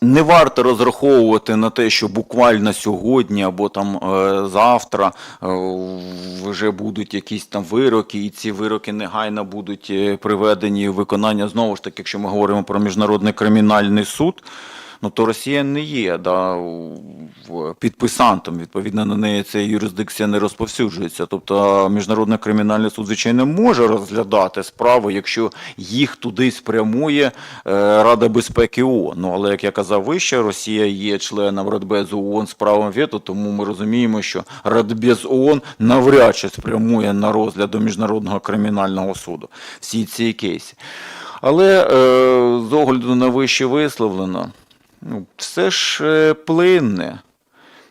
Не варто розраховувати на те, що буквально сьогодні або там е, завтра е, вже будуть якісь там вироки, і ці вироки негайно будуть е, приведені в виконання. Знову ж таки, якщо ми говоримо про міжнародний кримінальний суд, ну то Росія не є да, підписантом. Відповідно, на неї ця юрисдикція не розповсюджується. Тобто міжнародний кримінальний суд, звичайно, може розглядати справи, якщо їх туди спрямує е, Рада безпеки ООН. Ну але як я казав вище, Росія є членом Радбезу ООН з правом вето, тому ми розуміємо, що Радбез ООН навряд чи спрямує на розгляд до міжнародного кримінального суду всі ці кейси. Але е, з огляду на вище висловлено, ну, все ж е, плинне.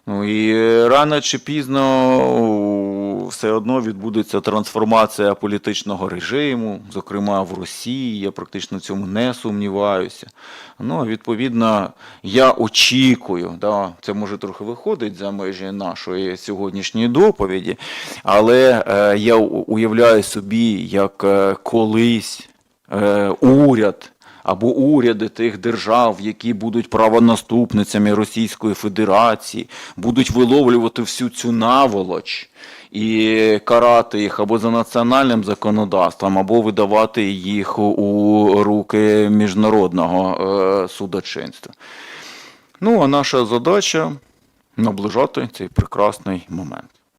Ну і е, рано чи пізно все одно відбудеться трансформація політичного режиму, зокрема в Росії. Я практично в цьому не сумніваюся. Ну, відповідно, я очікую, да, це може трохи виходить за межі нашої сьогоднішньої доповіді, але е, я уявляю собі, як е, колись е, уряд або уряди тих держав, які будуть правонаступницями Російської Федерації, будуть виловлювати всю цю наволоч і карати їх або за національним законодавством, або видавати їх у руки міжнародного е, судочинства. Ну, а наша задача наближати цей прекрасний момент.